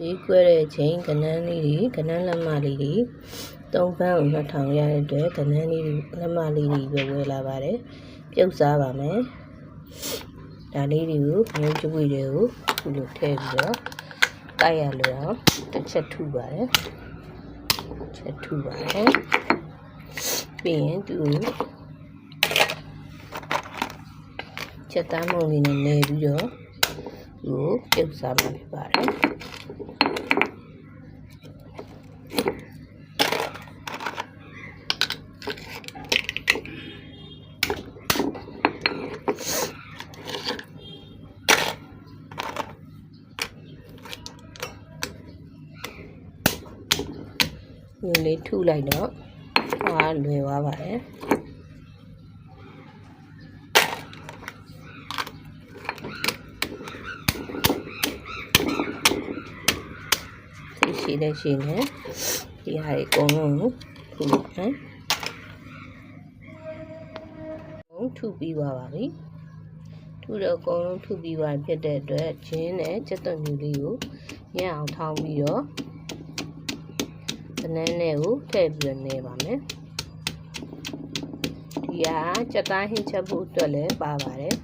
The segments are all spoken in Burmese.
ဈေးကွက်တဲ့ချိန်ကနန်းလေးတွေကနန်းလက်မလေးတွေသုံးပန်းကို2000ရတဲ့အတွက်ကနန်းလေးတွေလက်မလေးတွေပဲဝယ်လာပါတယ်ပြုတ်စားပါမယ်ဒါလေးတွေကိုငုံကြွေတွေကိုခုလိုထည့်ပြီးတော့တိုက်ရလို့အောင်တစ်ချက်ထုပါတယ်ချက်ထုပါတယ်ပြီးရင်သူချက်သားမုံလေးနဲ့နေပြီးတော့သူကိုပြုတ်စားမှာဖြစ်ပါတယ် ညလေးထုလိုက်တော့ဟာလွယ် သွားပါတယ်သိရှိတဲ့ရှိနေဒီဟာတွေအကုန်လုံးကိုထုလိုက်မယ်အကုန်ထုပြီးသွားပါပြီထုတော့အကုန်လုံးထုပြီးသွားဖြစ်တဲ့အတွက်ဂျင်းနဲ့စက်သွန်မြူလေးကိုရအောင်ထောင်းပြီးတော့ကနန်းနဲ့ကိုထည့်ပြီးနေပါမယ်ဒီဟာစက်သားဟင်းချက်ဖို့အတွက်လည်းပါပါတယ်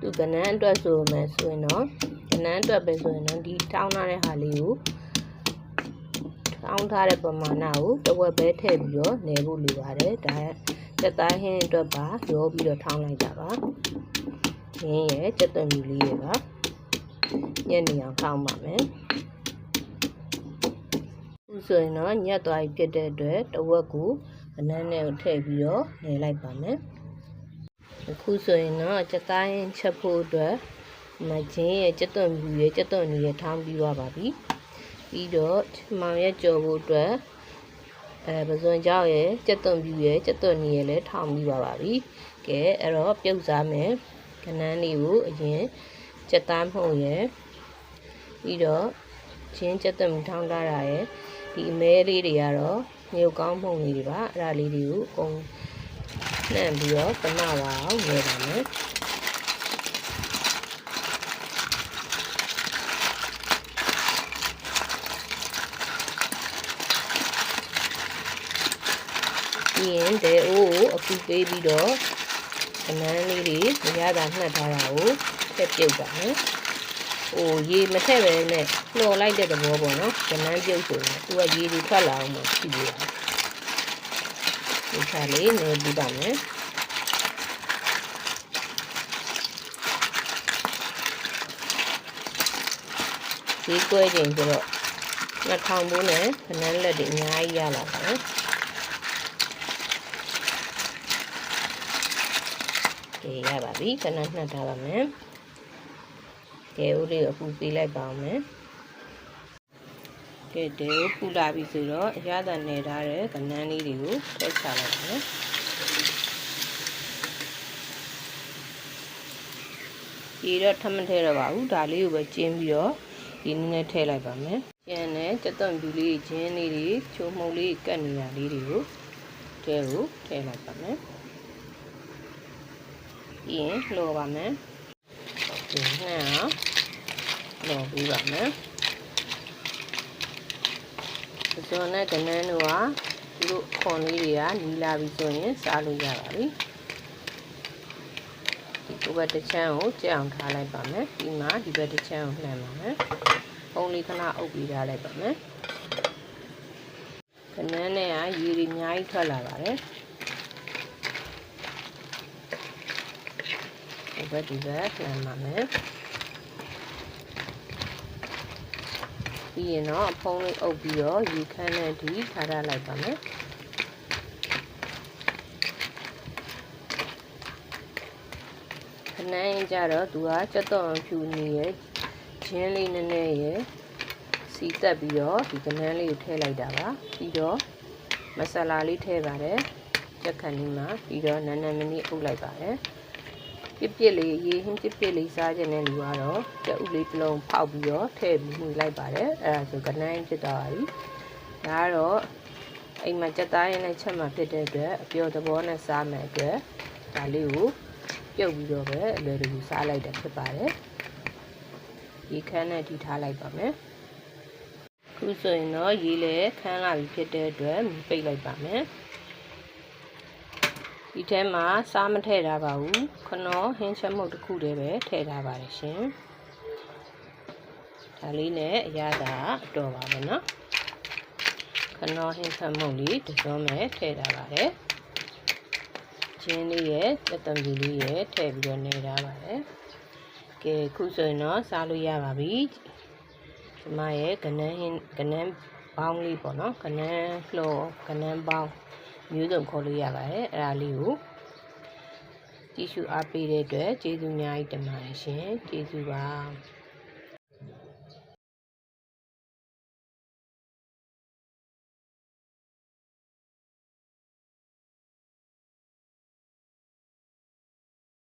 သူကနန်းအတွက်ဆိုမယ်ဆိုရင်တော့ကနန်းအတွက်ပဲဆိုရင်တော့ဒီတောင်းထားတဲ့ဟာလေးကို တောင်းထားတဲ့ပမာဏကိုတစ်ဝက်ပဲထည့်ပြီးတော့နေဖို့လိုပါတယ်ဒါစက်သားဟင်းအတွက်ပါရောပြီးတော့ထောင်းလိုက်တာပါရင်းရဲ့စက်သွန်မြူလေးရဲ့ပါညနေအောင်ထောင်းပါမယ်ခုဆိုရင်တော့ညက်သွားပြီဖြစ်တဲ့အတွက်တဝက်ကိုဘနန်းနဲ့ကိုထည့်ပြီးတော့နေလိုက်ပါမယ်အခုဆိုရင်တော့စက်သားရင်ချက်ဖို့အတွက်မကျင်းရဲ့စက်သွန်ပြူရဲ့စက်သွန်နီရဲ့ထောင်းပြီးသွားပါပြီ ပြီးတော့မောင်ရဲ့ကြော်ဖို့အတွက်အဲပဇွန်ကြောက်ရဲ့စက်သွန်ပြူရဲ့စက်သွန်နီရဲ့လည်းထောင်းပြီးသွားပါပြီကဲအဲ့တော့ပြုတ်စားမယ်ကနန်းလေးကိုအရင်စက်သားမှုန့်ရဲ့ပြီးတော့ချင်းစက်သွန်ထောင်းထားတာရဲ့ဒီအမဲလေးတွေကတော့ငရုတ်ကောင်းမှုန်လေးတွေပါအဲ့ဒါလေးတွေကိုအကုန်နှံ့ပြီးတော့ပနပါအောင်ငဲပါမယ် ပြီးရင်ဒဲအိုးကိုအခုပေးပြီးတော့ကနန်းလေးတွေမရတာနှက်ထားတာကိုထည့်ပြုတ်ပါမယ်ဟိုရေမထည့်ပဲနဲ့နှော်လိုက်တဲ့သဘောပေါ့နော်ကနန်းပြုတ်ဆိုရင်သူကရေတွေထွက်လာအောင်မှရှိသေးတယ်ဒီခါလေးနေပြီးပါမယ်ဒီကွဲချိန်ဆိုတော့2000ဘိုးနဲ့ခနန်းလက်တွေအများကြီးရလာပါတယ် ကဲရပါပြီခဏနှက်ထားပါမယ်ကဲဦးလေးကိုအခုပေးလိုက်ပါအောင်မယ်ကဲတဲကိုပူလာပြီဆိုတော့အရသာနေထားတဲ့ကနန်းလေးတွေကိုထည့်ချလိုက်ပါမယ်ဒီတော့ထမထဲတော့ပါဘူးဒါလေးကိုပဲကျင်းပြီးတော့ဒီနည်းနဲ့ထည့်လိုက်ပါမယ်ကျန်တဲ့စက်သွန်ပြူလေးကျင်းလေးတွေချိုးမှုန်လေးကတ်နေတာလေးတွေကိုတဲကိုထည့်လိုက်ပါမယ် ပြီးရင်လှော်ပါမယ်ဒီနှစ်အောင်လှော်ပြီးပါမယ်ပဇွန်နဲ့ကနန်းတို့ကသူတို့ခွန်လေးတွေကနီလာပြီဆိုရင်စားလို့ရပါပြီဒီကိုဘက်တစ်ချမ်းကိုကြက်အောင်ထားလိုက်ပါမယ်ဒီမှာဒီဘက်တစ်ချမ်းကိုလှမ်းပါမယ်ပုံလေးခဏအုပ်ပြီးထားလိုက်ပါမယ်ကနန်းနဲ့ကရေတွေအများကြီးထွက်လာပါတယ် ဘက်ဒီဘက်လှမ်းပါမယ်ပြီးရင်တော့အဖုံးလေးအုပ်ပြီးတော့ရေခမ်းနဲ့ဒီထားထားလိုက်ပါမယ်ခဏရင်ကြတော့သူကစက်တော်ဖြူနေရဲ့ဂျင်းလေးနည်းနည်းရဲ့စီတက်ပြီးတော့ဒီကနန်းလေးကိုထည့်လိုက်တာပါပြီးတော့မဆလာလေးထည့်ပါတယ်ကြက်ခန်လေးမှာပြီးတော့နန်းနန်းမနီအုပ်လိုက်ပါတယ် ပြစ်ပြစ်လေးရေဟင်းပြစ်ပြစ်လေးစားခြင်းနဲ့လူကတော့ကြက်ဥလေးတစ်လုံးဖောက်ပြီးတော့ထည့်ပြီးမှုလိုက်ပါတယ်အဲ့ဒါဆိုကနန်းဖြစ်သွားပါပြီဒါကတော့အိမ်မှာကြက်သားရင်းနဲ့ချက်မှဖြစ်တဲ့အတွက်အပျော်သဘောနဲ့စားမယ်အတွက်ဒါလေးကိုပြုတ်ပြီးတော့ပဲအလွယ်တကူစားလိုက်တာဖြစ်ပါတယ်ရေခမ်းနဲ့ထိထားလိုက်ပါမယ်ခုဆိုရင်တော့ရေးလဲခန်းလာပြီဖြစ်တဲ့အတွက်မီးပိတ်လိုက်ပါမယ် ဒီထဲမှာစားမထည့်ထားပါဘူးခနောဟင်းချက်မုတ်တစ်ခုတည်းပဲထည့်ထားပါတယ်ရှင်ဒါလေးနဲ့အရသာတော်ပါမယ်နော်ခနောဟင်းချက်မုတ်လေးတစ်စုံနဲ့ထည့်ထားပါတယ်ကျင်းလေးရဲ့တက်တံပြူလေးရဲ့ထည့်ပြီးတော့နေထားပါတယ်ကဲခုဆိုရင်တော့စားလို့ရပါပြီဒီမရဲ့ကနန်းဟင်းကနန်းပေါင်းလေးပေါ့နော်ကနန်းလှော်ကနန်းပေါင်း မျိုးစုံခေါ်လို့ရပါတယ်အဲ့ဒါလေးကိုကြည့်ရှုအားပေးတဲ့အတွက်ကျေးဇူးအများကြီးတင်ပါတယ်ရှင်ကျေးဇူးပါ